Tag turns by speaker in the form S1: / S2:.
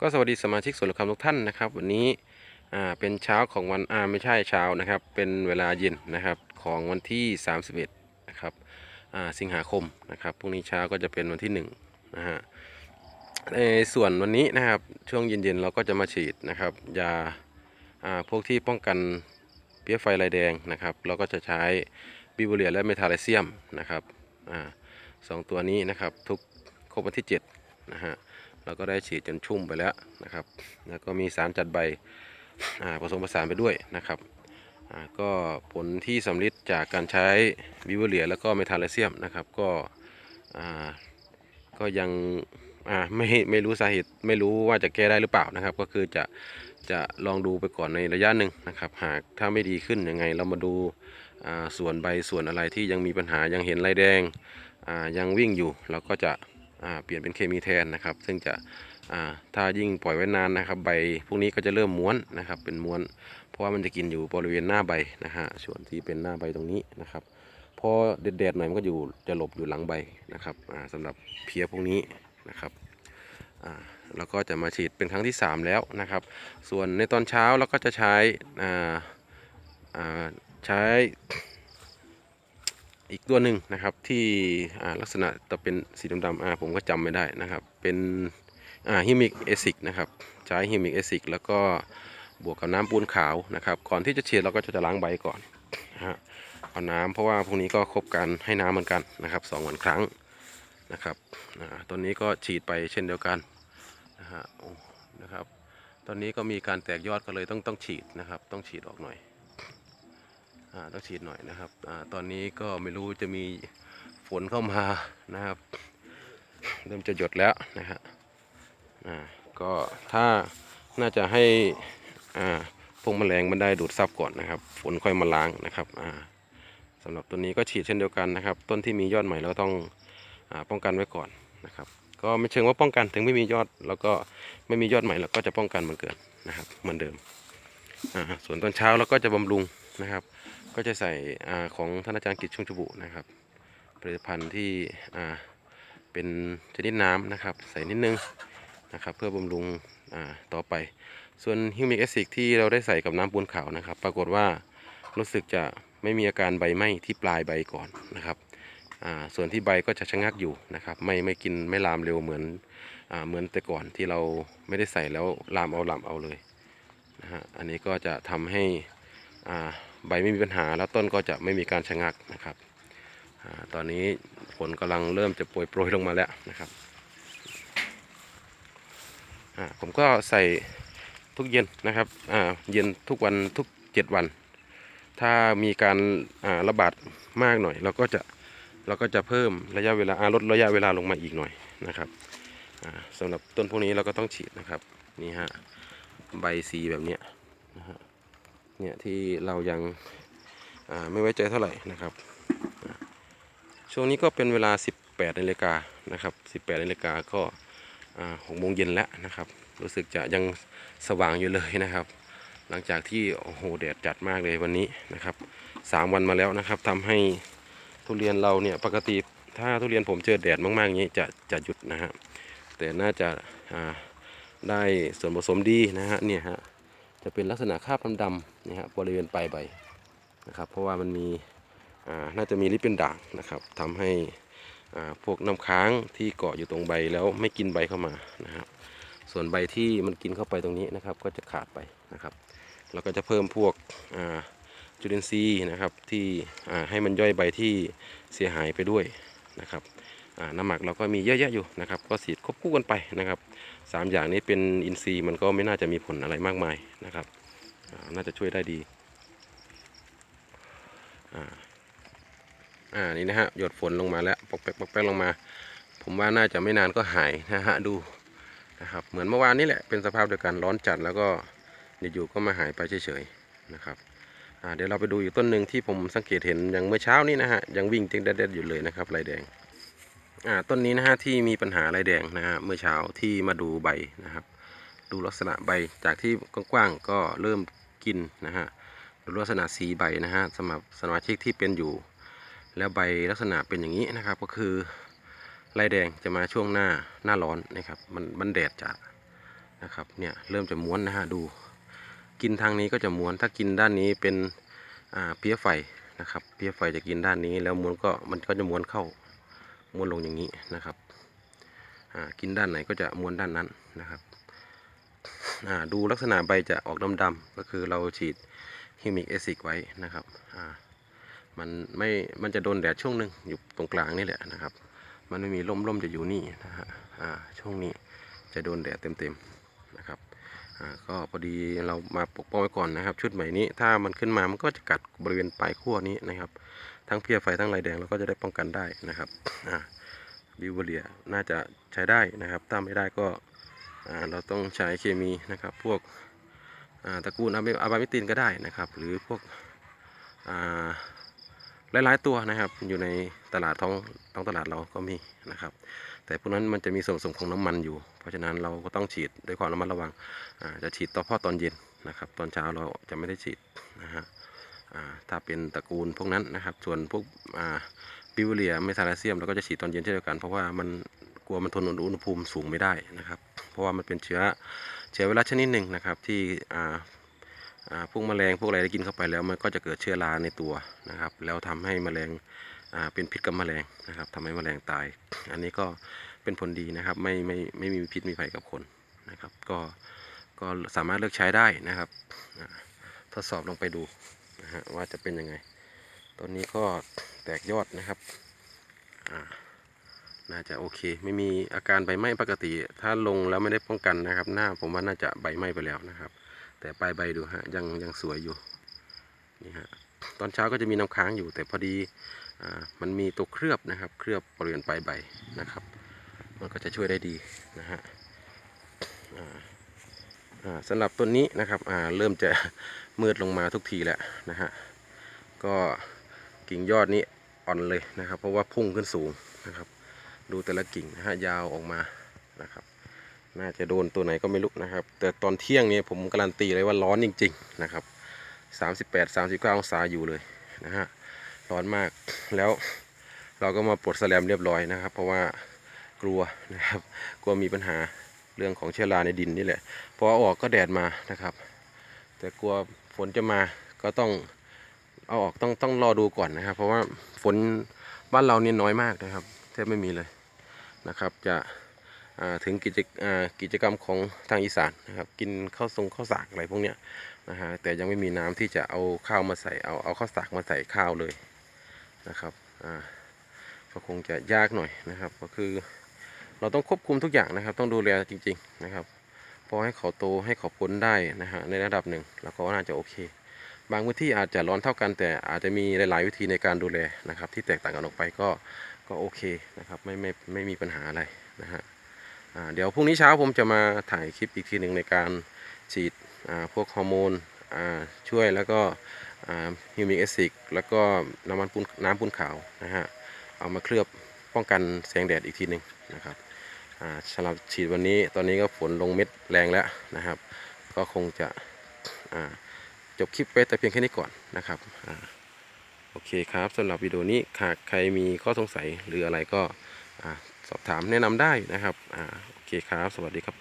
S1: ก็สวัสดีสมาชิกส่วนละคำทุกท่านนะครับ วันนี้อ่าเป็นเช้าของวันอ่าไม่ใช่เช้านะครับ เป็นเวลาเย็นนะครับของวันที่ 31นะครับอ่าสิงหาคมนะครับพรุ่งนี้เช้าก็จะเป็นวันที่1นะฮะในส่วนวันนี้นะครับช่วงเย็นๆเราก็จะมาฉีดนะครับยาอ่าพวกที่ป้องกันเพี้ยไฟลายแดงนะครับ เราก็จะใช้บิวเรียและเมทาลเซียมนะครับอ่าสองตัวนี้นะครับทุกครบวันที่7นะฮะ เราก็ได้ฉีดจนชุ่มไปแล้วนะครับ แล้วก็มีสารจัดใบผสมผสานไปด้วยนะครับก็ผลที่สำลิดจากการใช้วิวเลียแล้วก็เมทาเลเซียมนะครับก็ก็ยังไม่ไม่รู้สาเหตุไม่รู้ว่าจะแก้ได้หรือเปล่านะครับ ก็คือจะจะลองดูไปก่อนในระยะหนึ่งนะครับ หากถ้าไม่ดีขึ้นยังไง เรามาดูส่วนใบส่วนอะไรที่ยังมีปัญหายังเห็นลายแดงยังวิ่งอยู่ เราก็จะ เปลี่ยนเป็นเคมีแทนนะครับ ซึ่งจะถ้ายิ่งปล่อยไว้นานนะครับ ใบพวกนี้ก็จะเริ่มม้วนนะครับ เป็นม้วน เพราะว่ามันจะกินอยู่บริเวณหน้าใบนะฮะส่วนที่เป็นหน้าใบตรงนี้นะครับพอเด็ดๆหน่อยมันก็อยู่จะหลบอยู่หลังใบนะครับอ่าสำหรับเพียพวกนี้นะครับแล้วก็จะมาฉีดเป็นครั้งที่ 3 แล้วนะครับ ส่วนในตอนเช้าเราก็จะใช้ใช้ อีกตัวหนึ่งนะครับที่ลักษณะจะเป็นสีดำๆผมก็จำไม่ได้นะครับ เป็นฮิมิกเอซิกนะครับใช้ฮิมิกเอซิกแล้วก็บวกกับน้ำปูนขาวนะครับ ก่อนที่จะฉีดเราก็จะล้างใบก่อนนะฮะเอาน้ำเพราะว่าพวกนี้ก็ครบการให้น้ำเหมือนกันนะครับสองวันครั้งนะครับตอนนี้ก็ฉีดไปเช่นเดียวกันนะฮะนะครับ ตอนนี้ก็มีการแตกยอดก็เลยต้องต้องฉีดนะครับ ต้องฉีดออกหน่อย ต้องฉีดหน่อยนะครับอตอนนี้ก็ไม่รู้จะมีฝนเข้ามานะครับ เริ่มจะหยดแล้วนะฮะก็ถ้าน่าจะให้พวกแมลงมันได้ดูดซับก่อนนะครับ ฝนค่อยมาล้างนะครับสำหรับตัวนี้ก็ฉีดเช่นเดียวกันนะครับ ต้นที่มียอดใหม่เราต้องอป้องกันไว้ก่อนนะครับ ก็ไม่เชิงว่าป้องกันถึงไม่มียอด แล้วก็ไม่มียอดใหม่เราก็จะป้องกันมันเกิดนะครับเหมือนเดิมส่วนตอนเช้าเราก็จะบำรุงนะครับ ก็จะใส่อของท่านอาจารย์กิจชุงชบุนะครับผลิตภัณฑ์ที่เป็นชนิดน้ำนะครับ ใส่นิดนึงนะครับ เพื่อบำรุงต่อไป ส่วนฮิวมิกแอซิกที่เราได้ใส่กับน้ำปูนขาวนะครับ ปรากฏว่ารู้สึกจะไม่มีอาการใบไหม้ที่ปลายใบก่อนนะครับส่วนที่ใบก็จะชะงักอยู่นะครับ ไม่ไม่กินไม่ลามเร็วเหมือนอเหมือนแต่ก่อนที่เราไม่ได้ใส่แล้วลามเอาลามเอาเลยนะฮะอันนี้ก็จะทำให้อ่า ใบไม่มีปัญหาแล้วต้นก็จะไม่มีการชะงักนะครับอตอนนี้ฝนกำลังเริ่มจะโปรยโปรยลงมาแล้วนะครับผมก็ใส่ทุกเย็นนะครับเย็นทุกวันทุก 7 วัน ถ้ามีการระบาดมากหน่อยเราก็จะเราก็จะเพิ่มระยะเวลาลดระยะเวลาลงมาอีกหน่อยนะครับอ่าสำหรับต้นพวกนี้เราก็ต้องฉีดนะครับนี่ฮะใบสีแบบนี้นะฮะ เนี่ยที่เรายังไม่ไว้ใจเท่าไหร่นะครับ ช่วงนี้ก็เป็นเวลา 18นาฬิกานะครับ 18นาฬิกาก็หกโมงเย็นแล้วนะครับ รู้สึกจะยังสว่างอยู่เลยนะครับ หลังจากที่โอ้โหแดดจัดมากเลยวันนี้นะครับสามวันมาแล้วนะครับทำให้ทุเรียนเราเนี่ยปกติถ้าทุเรียนผมเจอแดดมากๆอย่างนี้จะจะหยุดนะฮะแต่น่าจะาได้ส่วนผสมดีนะฮะเนี่ยฮะ จะเป็นลักษณะคราบดำๆนะฮะบบริเวณปลายใบนะครับ เพราะว่ามันมีน่าจะมีลิปเป็นด่างนะครับทำให้พวกน้ำค้างที่เกาะอยู่ตรงใบแล้วไม่กินใบเข้ามานะครับ ส่วนใบที่มันกินเข้าไปตรงนี้นะครับ ก็จะขาดไปนะครับเราก็จะเพิ่มพวกจุลินทรีย์นะครับที่ให้มันย่อยใบที่เสียหายไปด้วยนะครับ น้ำหมักเราก็มีเยอะแยะอยู่นะครับก็สีดควบคู่กันไปนะครับสามอย่างนี้เป็นอินทรีย์มันก็ไม่น่าจะมีผลอะไรมากมายนะครับน่าจะช่วยได้ดีอ่านี่นะฮะหยดฝนลงมาแล้วปอกแป๊กปอกแป๊กลงมา ผมว่าน่าจะไม่นานก็หายนะฮะดูนะครับเหมือนเมื่อวานนี้แหละเป็นสภาพเดียวกันร้อนจัดแล้วก็อยู่ๆก็มาหายไปเฉยๆนะครับเดี๋ยวเราไปดูอีกต้นหนึ่งที่ผมสังเกตเห็นอย่างเมื่อเช้านี้นะฮะยังวิ่งเต้นเด็ดๆอยู่เลยนะครับลายแดง อ่าต้นนี้นะฮะที่มีปัญหาลายแดงนะฮะเมื่อเช้าที่มาดูใบนะครับ ดูลักษณะใบจากที่กว้างๆก็เริ่มกินนะฮะดูลักษณะสีใบนะฮะสำหรับสมาชิกที่เป็นอยู่ แล้วใบลักษณะเป็นอย่างนี้นะครับ ก็คือลายแดงจะมาช่วงหน้าหน้าร้อนนะครับมันมันแดดจัดนะครับเนี่ยเริ่มจะม้วนนะฮะดูกินทางนี้ก็จะม้วนถ้ากินด้านนี้เป็นเพี้ยไฟนะครับเพี้ยไฟจะกินด้านนี้แล้วม้วนก็มันก็จะม้วนเข้า ม้วนลงอย่างนี้นะครับอ่ากินด้านไหนก็จะม้วนด้านนั้นนะครับอ่าดูลักษณะใบจะออกดำๆก็คือเราฉีดฮิมิกเอซิกไว้นะครับอ่ามันไม่มันจะโดนแดดช่วงหนึ่งอยู่ตรงกลางนี่แหละนะครับ มันไม่มีร่มร่มจะอยู่นี่นะฮะอ่าช่วงนี้จะโดนแดดเต็มๆนะครับอ่าก็พอดีเรามาปกป้องไว้ก่อนนะครับ ชุดใหม่นี้ถ้ามันขึ้นมามันก็จะกัดบริเวณปลายขั้วนี้นะครับ ทั้งเพี้ยไฟทั้งลายแดงเราก็จะได้ป้องกันได้นะครับบิวเวเรียน่าจะใช้ได้นะครับถ้าไม่ได้ก็เราต้องใช้เคมีนะครับ พวกตระกูลอะบามิตินก็ได้นะครับ หรือพวกหลายๆตัวนะครับอยู่ในตลาดท้องท้องตลาดเราก็มีนะครับ แต่พวกนั้นมันจะมีส่วนผสมของน้ำมันอยู่ เพราะฉะนั้นเราก็ต้องฉีดด้วยความระมัดระวังจะฉีดต่อพ่อตอนเย็นนะครับ ตอนเช้าเราจะไม่ได้ฉีดนะฮะ ถ้าเป็นตระกูลพวกนั้นนะครับ ส่วนพวกบิวเลียไม่ซาลาเซียมเราก็จะฉีดตอนเย็นเช่นเดียวกัน เพราะว่ามันกลัวมันทนอุณหภูมิสูงไม่ได้นะครับ เพราะว่ามันเป็นเชื้อเชื้อไวรัสชนิดหนึ่งนะครับ ที่พวกแมลงพวกอะไรได้กินเข้าไปแล้ว มันก็จะเกิดเชื้อราในตัวนะครับ แล้วทำให้แมลงเป็นพิษกับแมลงนะครับทำให้แมลงตาย อันนี้ก็เป็นผลดีนะครับ ไม่ไม่ไม่มีพิษมีภัยกับคนนะครับ ก็ก็สามารถเลือกใช้ได้นะครับ ทดสอบลงไปดู นะฮะว่าจะเป็นยังไงต้นนี้ก็แตกยอดนะครับอ่าน่าจะโอเค ไม่มีอาการใบไหม้ปกติ ถ้าลงแล้วไม่ได้ป้องกันนะครับ หน้าผมว่าน่าจะใบไหม้ไปแล้วนะครับ แต่ปลายใบดูฮะยังยังสวยอยู่นี่ฮะตอนเช้าก็จะมีน้ำค้างอยู่ แต่พอดีอ่ามันมีตัวเคลือบนะครับ เคลือบบริเวณปลายใบนะครับ มันก็จะช่วยได้ดีนะฮะอ่าอ่า สำหรับต้นนี้นะครับเริ่มจะมืดลงมาทุกทีแล้วนะฮะก็กิ่งยอดนี้อ่อนเลยนะครับ เพราะว่าพุ่งขึ้นสูงนะครับ ดูแต่ละกิ่งนะฮะยาวออกมานะครับ น่าจะโดนตัวไหนก็ไม่รู้นะครับ แต่ตอนเที่ยงเนี่ยผมการันตีเลยว่าร้อนจริง ๆนะครับ38 39องศาอยู่เลยนะฮะร้อนมากแล้วเราก็มาปลดแสแลมเรียบร้อยนะครับ เพราะว่ากลัวนะครับกลัวมีปัญหา เรื่องของเชื้อราในดินนี่แหละพออาออกก็แดดมานะครับ แต่กลัวฝนจะมาก็ต้องเอาออกต้องต้องรอดูก่อนนะครับ เพราะว่าฝนบ้านเราเนี่ยน้อยมากนะครับแทบไม่มีเลยนะครับ จะถึงกิจกิจกรรมของทางอีสานนะครับ กินข้าวทรงข้าวสากอะไรพวกเนี้ยนะฮะแต่ยังไม่มีน้ำที่จะเอาข้าวมาใส่เอาเอาข้าวสากมาใส่ข้าวเลยนะครับอ่าก็คงจะยากหน่อยนะครับก็คือ เราต้องควบคุมทุกอย่างนะครับ ต้องดูแลจริง ๆ นะครับพอให้เขาโตให้เขาพ้นได้นะฮะในระดับหนึ่งแล้วก็น่าจะโอเค บางพื้นที่อาจจะร้อนเท่ากัน แต่อาจจะมีหลาย ๆ วิธีในการดูแลนะครับ ที่แตกต่างกันออกไปก็ก็โอเคนะครับไม่ไม่ไม่มีปัญหาอะไรนะฮะเดี๋ยวพรุ่งนี้เช้าผมจะมาถ่ายคลิปอีกทีหนึ่งในการฉีดพวกฮอร์โมนช่วยแล้วก็ฮิวมิกแอซิกแล้วก็น้ำมันปุ้นน้ำปุ้นขาวนะฮะเอามาเคลือบป้องกันแสงแดดอีกทีหนึ่งนะครับ สำหรับฉีดวันนี้ตอนนี้ก็ฝนลงเม็ดแรงแล้วนะครับ ก็คงจะจบคลิปไปแต่เพียงแค่นี้ก่อนนะครับอโอเคครับสำหรับวิดีโอนี้หากใครมีข้อสงสัยหรืออะไรก็อสอบถามแนะนำได้นะครับอโอเคครับ สวัสดีครับ